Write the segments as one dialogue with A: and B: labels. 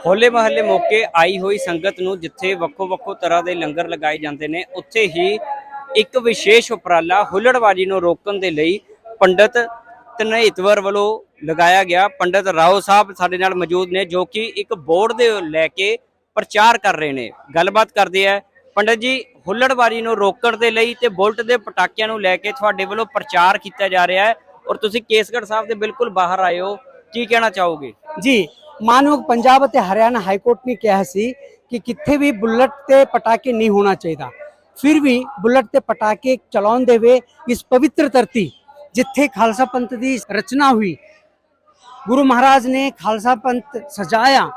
A: ਹੋਲੇ ਮਹੱਲੇ ਮੌਕੇ ਆਈ ਹੋਈ ਸੰਗਤ ਨੂੰ ਜਿੱਥੇ ਵੱਖੋ ਵੱਖੋ ਤਰ੍ਹਾਂ ਦੇ ਲੰਗਰ ਲਗਾਏ ਜਾਂਦੇ ਨੇ, ਉੱਥੇ ਹੀ ਇੱਕ ਵਿਸ਼ੇਸ਼ ਉਪਰਾਲਾ ਹੁੱਲੜਬਾਜੀ ਨੂੰ ਰੋਕਣ ਦੇ ਲਈ ਪੰਡਤ ਤਨੇਤਵਰ ਵੱਲੋਂ ਲਗਾਇਆ ਗਿਆ। ਪੰਡਤ ਰਾਓ ਸਾਹਿਬ ਸਾਡੇ ਨਾਲ ਮੌਜੂਦ ਨੇ ਜੋ ਕਿ ਇੱਕ ਬੋਰਡ ਦੇ ਲੈ ਕੇ ਪ੍ਰਚਾਰ ਕਰ ਰਹੇ ਨੇ। ਗੱਲਬਾਤ ਕਰਦੇ ਆ। ਪੰਡਤ ਜੀ, ਹੁੱਲੜਬਾਜੀ ਨੂੰ ਰੋਕਣ ਦੇ ਲਈ ਤੇ ਬੁਲਟ ਦੇ ਪਟਾਕਿਆਂ ਨੂੰ ਲੈ ਕੇ ਤੁਹਾਡੇ ਵੱਲੋਂ ਪ੍ਰਚਾਰ ਕੀਤਾ ਜਾ ਰਿਹਾ ਹੈ ਔਰ ਤੁਸੀਂ ਕੇਸਗੜ੍ਹ ਸਾਹਿਬ ਦੇ ਬਿਲਕੁਲ ਬਾਹਰ ਆਏ ਹੋ। ਕੀ ਕਹਿਣਾ ਚਾਹੋਗੇ?
B: ਜੀ ਮਾਨਯੋਗ ਪੰਜਾਬ ਅਤੇ ਹਰਿਆਣਾ ਹਾਈ ਕੋਰਟ ਨੇ ਕਿਹਾ ਸੀ ਕਿ ਕਿੱਥੇ ਵੀ ਬੁਲਟ ਤੇ ਪਟਾਕੇ ਨਹੀਂ ਹੋਣਾ ਚਾਹੀਦਾ ਫਿਰ ਵੀ ਬੁਲਟ ਤੇ ਪਟਾਕੇ ਚਲਾਉਣ ਦੇ ਇਸ ਪਵਿੱਤਰ ਧਰਤੀ ਜਿੱਥੇ ਖਾਲਸਾ ਪੰਥ ਦੀ ਰਚਨਾ ਹੋਈ ਗੁਰੂ ਮਹਾਰਾਜ ਨੇ ਖਾਲਸਾ ਪੰਥ ਸਜਾਇਆ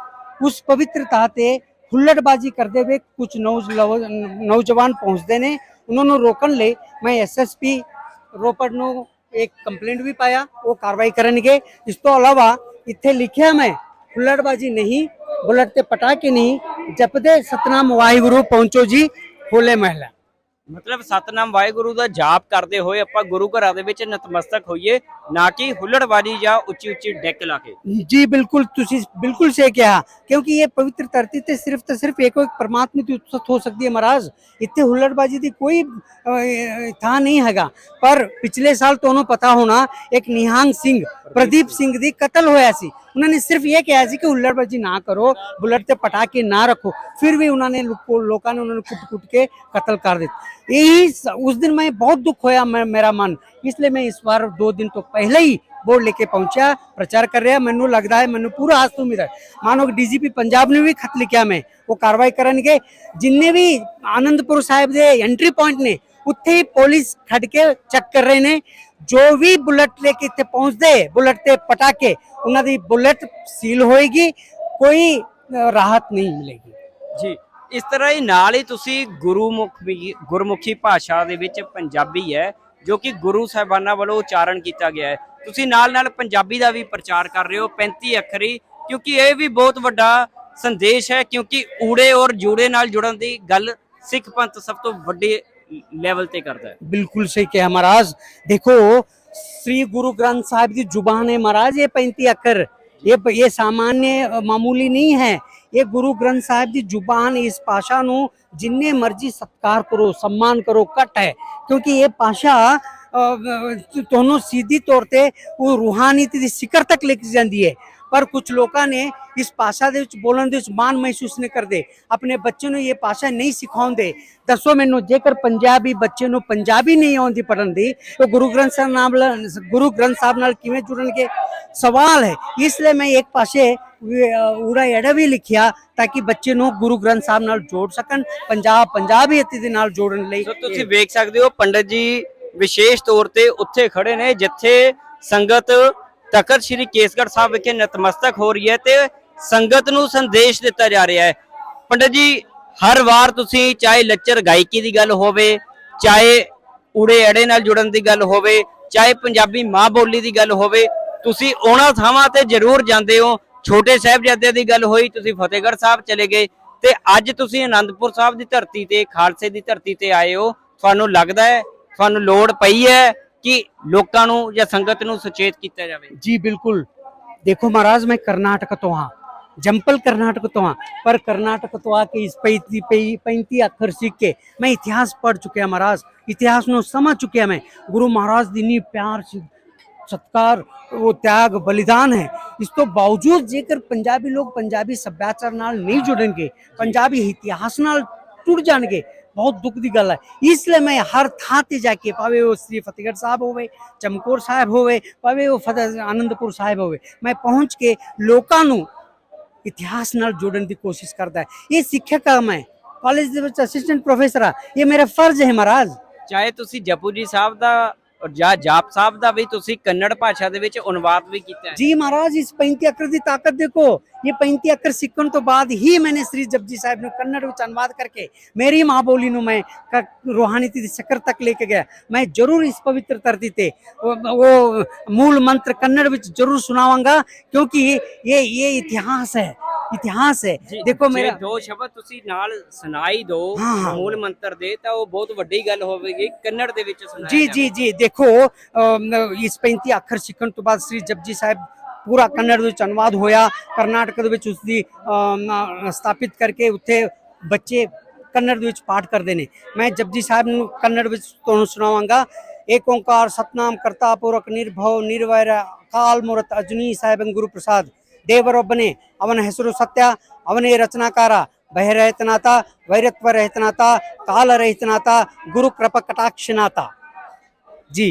B: ਉਸ ਪਵਿੱਤਰਤਾ ਤੇ ਹੁੱਲੜਬਾਜੀ ਕਰਦੇ ਹੋਏ ਕੁਝ ਨੌਜਵਾਨ ਪਹੁੰਚਦੇ ਨੇ ਉਹਨਾਂ ਨੂੰ ਰੋਕਣ ਲਈ ਮੈਂ ਐਸਐਸਪੀ ਰੋਪੜ ਨੂੰ ਇੱਕ ਕੰਪਲੇਂਟ ਵੀ ਪਾਇਆ ਉਹ ਕਾਰਵਾਈ ਕਰਨਗੇ ਇਸ ਤੋਂ ਇਲਾਵਾ ਇੱਥੇ ਲਿਖਿਆ ਮੈਂ ਹੁੱਲੜਬਾਜੀ ਨਹੀਂ ਬੁਲਟ ਤੇ ਪਟਾਕੇ ਨਹੀਂ ਜਪਦੇ ਸਤਨਾਮ ਵਾਹਿਗੁਰੂ ਪਹੁੰਚੋ ਜੀ ਹੋਲੇ ਮਹਿਲਾ।
A: ਮਤਲਬ ਸਤਨਾਮ ਵਾਹਿਗੁਰੂ ਦਾ ਜਾਪ ਕਰਦੇ ਹੋਏ ਆਪਾਂ ਗੁਰੂ ਘਰਾਂ ਦੇ ਵਿੱਚ ਨਤਮਸਤਕ ਹੋਈਏ ਨਾ ਕਿ ਹੁੱਲੜਬਾਜੀ ਜਾਂ ਉੱਚੀ ਉੱਚੀ ਡੈਕ ਲਾ ਕੇ।
B: ਜੀ ਬਿਲਕੁਲ ਤੁਸੀਂ ਬਿਲਕੁਲ ਸਹੀ ਕਿਹਾ ਕਿਉਂਕਿ ਇਹ ਪਵਿੱਤਰ ਧਰਤੀ ਤੇ ਸਿਰਫ ਤੇ ਸਿਰਫ ਇੱਕੋ ਇੱਕ ਪਰਮਾਤਮਾ ਦੀ ਉਤਸਤ ਹੋ ਸਕਦੀ ਹੈ ਮਹਾਰਾਜ। ਇੱਥੇ ਹੁੱਲੜਬਾਜੀ ਦੀ ਕੋਈ ਅਹ, ਥਾਂ ਨਹੀਂ ਹੈਗਾ। ਪਰ ਪਿਛਲੇ ਸਾਲ ਤੁਹਾਨੂੰ ਪਤਾ ਹੋਣਾ ਇੱਕ ਨਿਹੰਗ ਸਿੰਘ ਪ੍ਰਦੀਪ ਸਿੰਘ ਦੀ ਕਤਲ ਹੋਇਆ ਸੀ। ਉਹਨਾਂ ਨੇ ਸਿਰਫ ਇਹ ਕਿਹਾ ਸੀ ਕਿ ਹੁੱਲੜਬਾਜੀ ਨਾ ਕਰੋ ਬੁਲਟ ਤੇ ਪਟਾਕੇ ਨਾ ਰੱਖੋ। ਫਿਰ ਵੀ ਉਹਨਾਂ ਨੇ ਲੋਕੋ- ਲੋਕਾਂ ਨੇ ਉਹਨਾਂ ਨੂੰ ਕੁੱਟ-ਕੁੱਟ ਕੇ ਕਤਲ ਕਰ ਦਿੱਤਾ। यही स- उस दिन मैं बहुत दुख होया मैं मेरा मन इसलिए मैं इस बार दो दिन तो पहले ही बोर्ड लेके पहुंचा प्रचार कर रहा ਮੈਨੂੰ ਲੱਗਦਾ ਹੈ ਮੈਨੂੰ ਪੂਰਾ ਆਸ ਤੋਂ ਉਮੀਦ ਹੈ ਮਾਨੋ ਡੀਜੀਪੀ ਪੰਜਾਬ ਨੇ ਵੀ ਖਤ ਲਿਖਿਆ ਮੈਂ ਉਹ ਕਾਰਵਾਈ ਕਰਨਗੇ ਜਿੰਨੇ ਵੀ ਆਨੰਦਪੁਰ ਸਾਹਿਬ ਦੇ ਐਂਟਰੀ ਪੁਆਇੰਟ ਨੇ ਉੱਥੇ ਹੀ ਪੁਲਿਸ ਖੜ ਕੇ ਚੈੱਕ ਕਰ ਰਹੇ ਨੇ ਜੋ ਵੀ ਬੁਲਟ ਲੈ ਕੇ ਇੱਥੇ ਪਹੁੰਚਦੇ ਬੁਲਟ ਤੇ ਪਟਾਕੇ ਉਹਨਾਂ ਦੀ ਬੁਲਟ ਸੀਲ ਹੋਏਗੀ ਕੋਈ ਅ, ਰਾਹਤ ਨਹੀਂ ਮਿਲੇਗੀ
A: ਜੀ ਇਸ ਤਰ੍ਹਾਂ ਹੀ ਨਾਲ ਹੀ ਤੁਸੀਂ ਗੁਰੂਮੁਖੀ ਗੁਰਮੁਖੀ ਭਾਸ਼ਾ ਦੇ ਵਿੱਚ ਪੰਜਾਬੀ ਹੈ ਜੋ ਕਿ ਗੁਰੂ ਸਾਹਿਬਾਨਾਂ ਵੱਲੋਂ ਉਚਾਰਨ ਕੀਤਾ ਗਿਆ ਹੈ ਤੁਸੀਂ ਨਾਲ ਨਾਲ ਪੰਜਾਬੀ ਦਾ ਵੀ ਪ੍ਰਚਾਰ ਕਰ ਰਹੇ ਹੋ 35 ਅੱਖਰੀ ਕਿਉਂਕਿ ਇਹ ਵੀ ਬਹੁਤ ਵੱਡਾ ਸੰਦੇਸ਼ ਹੈ ਕਿਉਂਕਿ ਊੜੇ ਔਰ ਜੂੜੇ ਨਾਲ ਜੁੜਨ ਦੀ ਗੱਲ ਸਿੱਖ ਪੰਥ ਸਭ ਤੋਂ ਵੱਡੇ ਲੈਵਲ ਤੇ ਕਰਦਾ ਹੈ
B: बिल्कुल सही कहा महाराज देखो श्री गुरु ग्रंथ साहिब की जुबान है महाराज ये पैंती अक्षर ये ये सामान्य अ, मामूली नहीं है ਇਹ ਗੁਰੂ ਗ੍ਰੰਥ ਸਾਹਿਬ ਦੀ ਜ਼ੁਬਾਨ ਇਸ ਪਾਸ਼ਾ ਨੂੰ ਜਿੰਨੇ ਮਰਜ਼ੀ ਸਤਕਾਰ ਕਰੋ, ਸਨਮਾਨ ਕਰੋ, ਘਟ ਹੈ। ਕਿਉਂਕਿ ਇਹ ਪਾਸ਼ਾ ਤੁਹਾਨੂੰ ਸਿੱਧੀ ਤੌਰ ਤੇ ਉਹ ਰੂਹਾਨੀਅਤ ਦੀ ਸਿਖਰ ਤੱਕ ਲੈ ਕੇ ਜਾਂਦੀ ਹੈ। ਪਰ ਕੁਝ ਲੋਕਾਂ ਨੇ ਇਸ ਪਾਸ਼ਾ ਦੇ ਵਿੱਚ ਬੋਲਣ ਦੇ ਵਿੱਚ ਮਾਣ ਮਹਿਸੂਸ ਨਹੀਂ ਕਰਦੇ। ਆਪਣੇ ਬੱਚੇ ਨੂੰ ਇਹ ਪਾਸ਼ਾ ਨਹੀਂ ਸਿਖਾਉਂਦੇ। ਦੱਸੋ ਮੈਨੂੰ, ਜੇਕਰ ਪੰਜਾਬੀ ਬੱਚੇ ਨੂੰ ਪੰਜਾਬੀ ਨਹੀਂ ਆਉਂਦੀ ਪੜਨ ਦੀ, ਉਹ ਗੁਰੂ ਗ੍ਰੰਥ ਸਾਹਿਬ ਨਾਲ, ਗੁਰੂ ਗ੍ਰੰਥ ਸਾਹਿਬ ਨਾਲ ਕਿਵੇਂ ਜੁੜਨਗੇ? ਸਵਾਲ ਹੈ। ਇਸ ਲਈ ਮੈਂ ਇੱਕ ਪਾਸੇ ਊੜਾ ਐੜਾ ਵੀ ਲਿਖਿਆ ਤਾਂ ਕਿ ਬੱਚੇ ਨੂੰ ਗੁਰੂ ਗ੍ਰੰਥ ਸਾਹਿਬ ਨਾਲ ਜੋੜ ਸਕਣ, ਪੰਜਾਬ ਪੰਜਾਬੀਅਤ ਦੇ ਨਾਲ ਜੋੜਨ ਲਈ।
A: ਸੋ ਤੁਸੀਂ ਵੇਖ ਸਕਦੇ ਹੋ, ਪੰਡਤ ਜੀ ਵਿਸ਼ੇਸ਼ ਤੌਰ ਤੇ ਉੱਥੇ ਖੜੇ ਨੇ, ਜਿੱਥੇ ਸੰਗਤ ਤਖਤ ਸ੍ਰੀ ਕੇਸਗੜ੍ਹ ਸਾਹਿਬ ਵਿਖੇ ਨਤਮਸਤਕ ਹੋ ਰਹੀ ਹੈ ਤੇ ਸੰਗਤ ਨੂੰ ਸੰਦੇਸ਼ ਦਿੱਤਾ ਜਾ ਰਿਹਾ ਹੈ। ਪੰਡਤ ਜੀ, ਹਰ ਵਾਰ ਤੁਸੀਂ ਚਾਹੇ ਲੱਚਰ ਗਾਇਕੀ ਦੀ ਗੱਲ ਹੋਵੇ, ਚਾਹੇ ਊੜੇ ਅੜੇ ਨਾਲ ਜੁੜਨ ਦੀ ਗੱਲ ਹੋਵੇ, ਚਾਹੇ ਪੰਜਾਬੀ ਮਾਂ ਬੋਲੀ ਦੀ ਗੱਲ ਹੋਵੇ, ਤੁਸੀਂ ਉਹਨਾਂ ਥਾਵਾਂ ਤੇ ਜ਼ਰੂਰ ਜਾਂਦੇ ਹੋ ਛੋਟੇ ਸਾਹਿਬਜ਼ਾਦਿਆਂ ਦੀ ਗੱਲ ਹੋਈ ਤੁਸੀਂ ਫਤਿਹਗੜ੍ਹ ਸਾਹਿਬ ਚਲੇ ਗਏ ਤੇ ਅੱਜ ਤੁਸੀਂ ਆਨੰਦਪੁਰ ਸਾਹਿਬ ਦੀ ਧਰਤੀ ਤੇ ਖਾਲਸੇ ਦੀ ਧਰਤੀ ਤੇ ਆਏ ਹੋ ਤੁਹਾਨੂੰ ਲੱਗਦਾ ਹੈ ਤੁਹਾਨੂੰ ਲੋੜ ਪਈ ਹੈ ਕਿ ਲੋਕਾਂ ਨੂੰ ਜਾਂ ਸੰਗਤ ਨੂੰ ਸੁਚੇਤ ਕੀਤਾ ਜਾਵੇ
B: जी बिल्कुल देखो महाराज मैं कर्नाटक तो हाँ जंपल कर्नाटक तो हाँ पर कर्नाटक तो आके इस पैंती पैंती अक्षर सीख के मैं इतिहास पढ़ चुके हैं महाराज इतिहास ਨੂੰ समझ चुके हैं मैं गुरु महाराज ਦੀ ਨੀ ਪਿਆਰ ਸੀ ਸਤਕਾਰ ਉਹ ਤਿਆਗ ਬਲੀਦਾਨ ਹੈ ਇਸ ਤੋਂ ਬਾਵਜੂਦ ਜੇਕਰ ਪੰਜਾਬੀ ਲੋਕ ਪੰਜਾਬੀ ਸੱਭਿਆਚਾਰ ਨਾਲ ਨਹੀਂ ਜੁੜਨਗੇ ਪੰਜਾਬੀ ਇਤਿਹਾਸ ਨਾਲ ਟੁੱਟ ਜਾਣਗੇ ਬਹੁਤ ਦੁੱਖ ਦੀ ਗੱਲ ਹੈ ਇਸ ਲਈ ਮੈਂ ਹਰ ਥਾਂ ਤੇ ਜਾ ਕੇ ਭਾਵੇਂ ਉਹ ਸ੍ਰੀ ਫਤਿਹਗੜ੍ਹ ਸਾਹਿਬ ਹੋਵੇ ਚਮਕੌਰ ਸਾਹਿਬ ਹੋਵੇ ਭਾਵੇਂ ਉਹ ਫਤਿਹ ਆਨੰਦਪੁਰ ਸਾਹਿਬ ਹੋਵੇ ਮੈਂ ਪਹੁੰਚ ਕੇ ਲੋਕਾਂ ਨੂੰ ਇਤਿਹਾਸ ਨਾਲ ਜੋੜਨ ਦੀ ਕੋਸ਼ਿਸ਼ ਕਰਦਾ ਹੈ ਇਹ ਸਿੱਖਿਆ ਕੰਮ ਹੈ ਕਾਲਜ ਦੇ ਵਿੱਚ ਅਸਿਸਟੈਂਟ ਪ੍ਰੋਫੈਸਰ ਆ ਇਹ ਮੇਰਾ ਫਰਜ਼ ਹੈ ਮਹਾਰਾਜ
A: ਚਾਹੇ ਤੁਸੀਂ ਜਪੂ ਜੀ ਸਾਹਿਬ ਦਾ ਔਰ ਜਾ ਜਾਪ ਸਾਹਿਬ ਦਾ ਵੀ ਤੁਸੀਂ ਕੰਨੜ ਭਾਸ਼ਾ ਦੇ ਵਿੱਚ ਅਨੁਵਾਦ ਵੀ ਕੀਤਾ ਹੈ।
B: ਜੀ ਮਹਾਰਾਜ, ਇਸ 35 ਅੱਖਰ ਦੀ ਤਾਕਤ ਦੇਖੋ। ਇਹ 35 ਅੱਖਰ ਸਿੱਖਣ ਤੋਂ ਬਾਅਦ ਹੀ ਮੈਨੇ ਸ੍ਰੀ ਜਪਜੀ ਸਾਹਿਬ ਨੂੰ ਕੰਨੜ ਵਿੱਚ ਅਨੁਵਾਦ ਕਰਕੇ ਮੇਰੀ ਮਾਂ ਬੋਲੀ ਨੂੰ ਮੈਂ ਰੋਹਾਨੀਤੀ ਦੀ ਸ਼ਕਰ ਤੱਕ ਲੈ ਕੇ ਗਿਆ। ਮੈਂ ਜ਼ਰੂਰ ਇਸ ਪਵਿੱਤਰ ਧਰਤੀ ਤੇ ਉਹ ਮੂਲ ਮੰਤਰ ਕੰਨੜ ਵਿੱਚ ਜ਼ਰੂਰ ਸੁਣਾਵਾਂਗਾ, ਕਿਉਂਕਿ ਇਹ ਇਹ ਇਤਿਹਾਸ ਹੈ। ਇਤਿਹਾਸ ਹੈ। ਦੇਖੋ ਮੇਰਾ
A: ਦੋ ਸ਼ਬਦ ਤੁਸੀਂ ਨਾਲ ਸੁਣਾਈ ਦੋ ਮੂਲ ਮੰਤਰ ਦੇ ਤਾਂ ਉਹ ਬਹੁਤ ਵੱਡੀ ਗੱਲ ਹੋਵੇਗੀ ਕੰਨੜ ਦੇ ਵਿੱਚ ਸੁਣਾਇਆ
B: ਜੀ ਜੀ ਜੀ ਦੇਖੋ ਇਸ 35 ਅੱਖਰ ਸਿੱਖਣ ਤੋਂ ਬਾਅਦ ਸ੍ਰੀ ਜਪਜੀ ਸਾਹਿਬ ਪੂਰਾ ਕੰਨੜ ਵਿੱਚ ਅਨੁਵਾਦ ਹੋਇਆ। ਕਰਨਾਟਕ ਦੇ ਵਿੱਚ ਉਸ ਦੀ ਸਥਾਪਿਤ ਕਰਕੇ ਉੱਥੇ ਬੱਚੇ ਕੰਨੜ ਦੇ ਵਿੱਚ ਪਾਠ ਕਰਦੇ ਨੇ। ਮੈਂ ਜਪਜੀ ਸਾਹਿਬ ਨੂੰ ਕੰਨੜ ਵਿੱਚ ਤੁਹਾਨੂੰ ਸੁਣਾਵਾਂਗਾ। ਏਕ ਓੰਕਾਰ ਸਤਨਾਮ ਕਰਤਾ ਪੁਰਖ ਨਿਰਭਉ ਨਿਰਵੈਰ ਕਾਲ ਮੂਰਤ ਅਜਨੀ ਸਾਹਿਬੰ ਗੁਰੂ ਪ੍ਰਸਾਦ ದೇವರೊಬ್ಬನೇ ಅವನ ಹೆಸರು ಸತ್ಯ ಅವನೇ ರಚನಾಕಾರ ಭಯರಹಿತನಾಥ ವೈರತ್ವ ರಹಿತನಾಥ ಕಾಲರಹಿತನಾಥ ಗುರು ಕೃಪ ಕಟಾಕ್ಷನಾಥ ਜੀ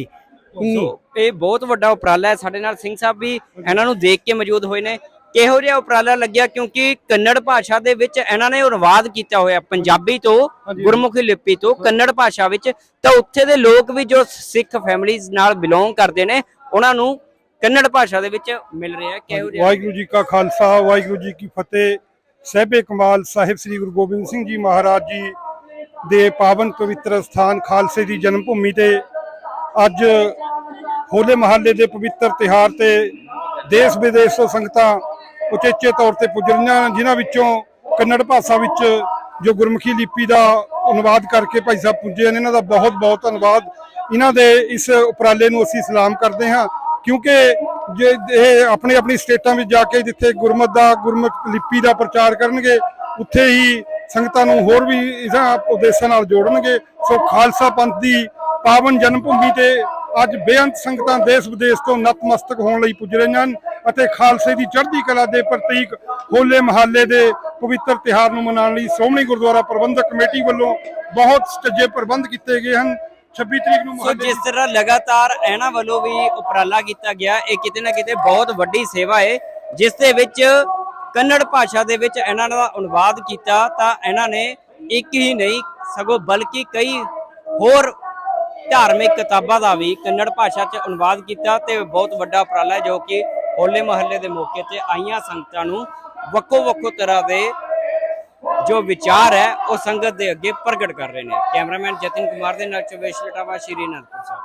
B: ਇੰਨੀ
A: ਸੋ ਇਹ ਬਹੁਤ ਵੱਡਾ ਉਪਰਾਲਾ ਹੈ ਸਾਡੇ ਨਾਲ ਸਿੰਘ ਸਾਹਿਬ ਵੀ ਇਹਨਾਂ ਨੂੰ ਦੇਖ ਕੇ ਮੌਜੂਦ ਹੋਏ ਨੇ ਕਿਹੋ ਜਿਹਾ ਉਪਰਾਲਾ ਲੱਗਿਆ ਕਿਉਂਕਿ ਕੰਨੜ ਭਾਸ਼ਾ ਦੇ ਵਿੱਚ ਇਹਨਾਂ ਨੇ ਅਨੁਵਾਦ ਕੀਤਾ ਹੋਇਆ ਪੰਜਾਬੀ ਤੋਂ ਗੁਰਮੁਖੀ ਲਿਪੀ ਤੋਂ ਕੰਨੜ ਭਾਸ਼ਾ ਵਿੱਚ ਤਾਂ ਉੱਥੇ ਦੇ ਲੋਕ ਵੀ ਜੋ ਸਿੱਖ ਫੈਮਿਲੀਜ਼ ਨਾਲ ਬਿਲੋਂਗ ਕਰਦੇ ਨੇ ਉਹਨਾਂ ਨੂੰ ਕੰਨੜ ਭਾਸ਼ਾ ਦੇ ਵਿੱਚ ਮਿਲ ਰਿਹਾ ਹੈ ਕਿਹੋ ਜਿਹਾ
C: ਵਾਹਿਗੁਰੂ ਜੀ ਕਾ ਖਾਲਸਾ ਵਾਹਿਗੁਰੂ ਜੀ ਕੀ ਫਤਿਹ। ਸਹਿਬੇ ਕਮਾਲ ਸਾਹਿਬ ਸ੍ਰੀ ਗੁਰੂ ਗੋਬਿੰਦ ਸਿੰਘ ਜੀ ਮਹਾਰਾਜ ਜੀ ਦੇ ਪਾਵਨ ਪਵਿੱਤਰ ਸਥਾਨ ਖਾਲਸੇ ਦੀ ਜਨਮ ਭੂਮੀ ਤੇ ਅੱਜ ਹੋਲੇ ਮਹੱਲੇ ਦੇ ਪਵਿੱਤਰ ਤਿਹਾਰ ਤੇ ਦੇਸ਼ ਵਿਦੇਸ਼ ਤੋਂ ਸੰਗਤਾਂ ਉਚੇਚੇ ਤੌਰ ਤੇ ਪੁੱਜ ਰਹੀਆਂ ਜਿਨ੍ਹਾਂ ਵਿੱਚੋਂ ਕੰਨੜ ਭਾਸ਼ਾ ਵਿੱਚ ਜੋ ਗੁਰਮੁਖੀ ਲਿਪੀ ਦਾ ਅਨੁਵਾਦ ਕਰਕੇ ਭਾਈ ਸਾਹਿਬ ਪੁੱਜੇ ਨੇ ਇਹਨਾਂ ਦਾ ਬਹੁਤ ਬਹੁਤ ਧੰਨਵਾਦ। ਇਹਨਾਂ ਦੇ ਇਸ ਉਪਰਾਲੇ ਨੂੰ ਅਸੀਂ ਸਲਾਮ ਕਰਦੇ ਹਾਂ। ਕਿਉਂਕਿ ਜੇ ਇਹ ਆਪਣੀ ਆਪਣੀ ਸਟੇਟਾਂ ਵਿੱਚ ਜਾ ਕੇ ਜਿੱਥੇ ਗੁਰਮਤ ਦਾ ਗੁਰਮੁਖ ਲਿਪੀ ਦਾ ਪ੍ਰਚਾਰ ਕਰਨਗੇ, ਉੱਥੇ ਹੀ ਸੰਗਤਾਂ ਨੂੰ ਹੋਰ ਵੀ ਇਹਨਾਂ ਉਦੇਸ਼ਾਂ ਨਾਲ ਜੋੜਨਗੇ। ਸੋ ਖਾਲਸਾ ਪੰਥ ਦੀ ਪਾਵਨ ਜਨਮ ਭੂਮੀ ਤੇ ਅੱਜ ਬੇਅੰਤ ਸੰਗਤਾਂ ਦੇਸ਼ ਵਿਦੇਸ਼ ਤੋਂ ਨਤਮਸਤਕ ਹੋਣ ਲਈ ਪੁੱਜ ਰਹੀਆਂ ਹਨ ਅਤੇ ਖਾਲਸੇ ਦੀ ਚੜ੍ਹਦੀ ਕਲਾ ਦੇ ਪ੍ਰਤੀਕ ਹੋਲੇ ਮਹੱਲੇ ਦੇ ਪਵਿੱਤਰ ਤਿਹਾਰ ਨੂੰ ਮਨਾਉਣ ਲਈ ਸ਼੍ਰੋਮਣੀ ਗੁਰਦੁਆਰਾ ਪ੍ਰਬੰਧਕ ਕਮੇਟੀ ਵੱਲੋਂ ਬਹੁਤ ਸਟੱਜੇ ਪ੍ਰਬੰਧ ਕੀਤੇ ਗਏ ਹਨ। 26 ਤਰੀਕ ਨੂੰ
A: ਸੋ ਜਿਸ ਤਰ੍ਹਾਂ ਲਗਾਤਾਰ ਇਹਨਾਂ ਵੱਲੋਂ ਵੀ ਉਪਰਾਲਾ ਕੀਤਾ ਗਿਆ ਇਹ ਕਿਤੇ ਨਾ ਕਿਤੇ ਬਹੁਤ ਵੱਡੀ ਸੇਵਾ ਹੈ ਜਿਸ ਦੇ ਵਿੱਚ ਕੰਨੜ ਭਾਸ਼ਾ ਦੇ ਵਿੱਚ ਇਹਨਾਂ ਦਾ ਅਨੁਵਾਦ ਕੀਤਾ ਤਾਂ ਇਹਨਾਂ ਨੇ ਇੱਕ ਹੀ ਨਹੀਂ ਸਗੋਂ ਬਲਕਿ ਕਈ ਹੋਰ ਧਾਰਮਿਕ ਕਿਤਾਬਾਂ ਦਾ ਵੀ ਕੰਨੜ ਭਾਸ਼ਾ 'ਚ ਅਨੁਵਾਦ ਕੀਤਾ ਤੇ ਬਹੁਤ ਵੱਡਾ ਉਪਰਾਲਾ ਹੈ ਜੋ ਕਿ ਹੋਲੇ ਮਹੱਲੇ ਦੇ ਮੌਕੇ ਤੇ ਆਈਆਂ ਸੰਗਤਾਂ ਨੂੰ ਵੱਖੋ ਵੱਖੋ ਤਰ੍ਹਾਂ ਦੇ ਜੋ ਵਿਚਾਰ ਹੈ, ਉਹ ਸੰਗਤ ਦੇ ਅੱਗੇ ਪ੍ਰਗਟ ਕਰ ਰਹੇ ਨੇ। ਕੈਮਰਾਮੈਨ ਜਤਿਨ ਕੁਮਾਰ ਦੇ ਨਾਲ ਚਵੇਸ਼ ਲਟਾਵਾ, ਸ਼੍ਰੀ ਅਨੰਦਪੁਰ ਸਾਹਿਬ।